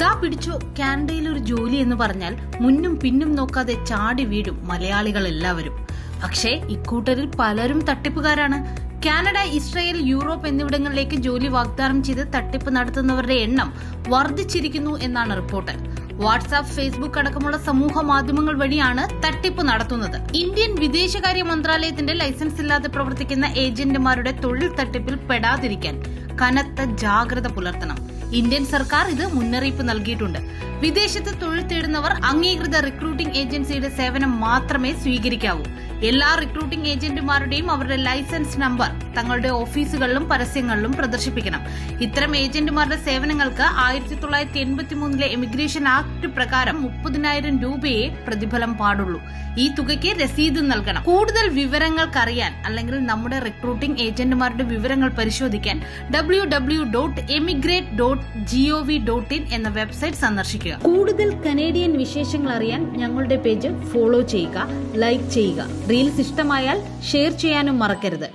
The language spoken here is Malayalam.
ദാ പിടിച്ചോ. കാനഡയിൽ ഒരു ജോലി എന്ന് പറഞ്ഞാൽ മുന്നും പിന്നും നോക്കാതെ ചാടി വീഴും മലയാളികൾ എല്ലാവരും. പക്ഷേ ഇക്കൂട്ടരിൽ പലരും തട്ടിപ്പുകാരാണ്. കാനഡ ഇസ്രയേൽ യൂറോപ്പ് എന്നിവിടങ്ങളിലേക്ക് ജോലി വാഗ്ദാനം ചെയ്ത് തട്ടിപ്പ് നടത്തുന്നവരുടെ എണ്ണം വർദ്ധിച്ചിരിക്കുന്നു എന്നാണ് റിപ്പോർട്ട്. വാട്സ്ആപ്പ് ഫേസ്ബുക്ക് അടക്കമുള്ള സമൂഹ മാധ്യമങ്ങൾ വഴിയാണ് തട്ടിപ്പ് നടത്തുന്നത്. ഇന്ത്യൻ വിദേശകാര്യ മന്ത്രാലയത്തിന്റെ ലൈസൻസ് ഇല്ലാതെ പ്രവർത്തിക്കുന്ന ഏജന്റുമാരുടെ തൊഴിൽ തട്ടിപ്പിൽ പെടാതിരിക്കാൻ കനത്ത ജാഗ്രത പുലർത്തണം. ഇന്ത്യൻ സർക്കാർ ഇത് മുന്നറിയിപ്പ് നൽകിയിട്ടുണ്ട്. വിദേശത്ത് തൊഴിൽ തേടുന്നവർ അംഗീകൃത റിക്രൂട്ടിംഗ് ഏജൻസിയുടെ സേവനം മാത്രമേ സ്വീകരിക്കാവൂ. എല്ലാ റിക്രൂട്ടിംഗ് ഏജന്റുമാരുടെയും അവരുടെ ലൈസൻസ് നമ്പർ തങ്ങളുടെ ഓഫീസുകളിലും പരസ്യങ്ങളിലും പ്രദർശിപ്പിക്കണം. ഇത്തരം ഏജന്റുമാരുടെ സേവനങ്ങൾക്ക് ആയിരത്തി തൊള്ളായിരത്തി എൺപത്തിമൂന്നിലെ എമിഗ്രേഷൻ ആക്ട് പ്രകാരം മുപ്പതിനായിരം രൂപയെ പ്രതിഫലം പാടുള്ളൂ. ഈ തുകയ്ക്ക് രസീത് നൽകണം. കൂടുതൽ വിവരങ്ങൾക്കറിയാൻ അല്ലെങ്കിൽ നമ്മുടെ റിക്രൂട്ടിംഗ് ഏജന്റുമാരുടെ വിവരങ്ങൾ പരിശോധിക്കാൻ W W dot emigrate dot G O V dot in എന്ന വെബ്സൈറ്റ് സന്ദർശിക്കുക കൂടുതൽ കനേഡിയൻ വിശേഷങ്ങൾ അറിയാൻ ഞങ്ങളുടെ പേജ് ഫോളോ ചെയ്യുക ലൈക്ക് ചെയ്യുക. റീൽസ് ഇഷ്ടമായാൽ ഷെയർ ചെയ്യാനും മറക്കരുത്.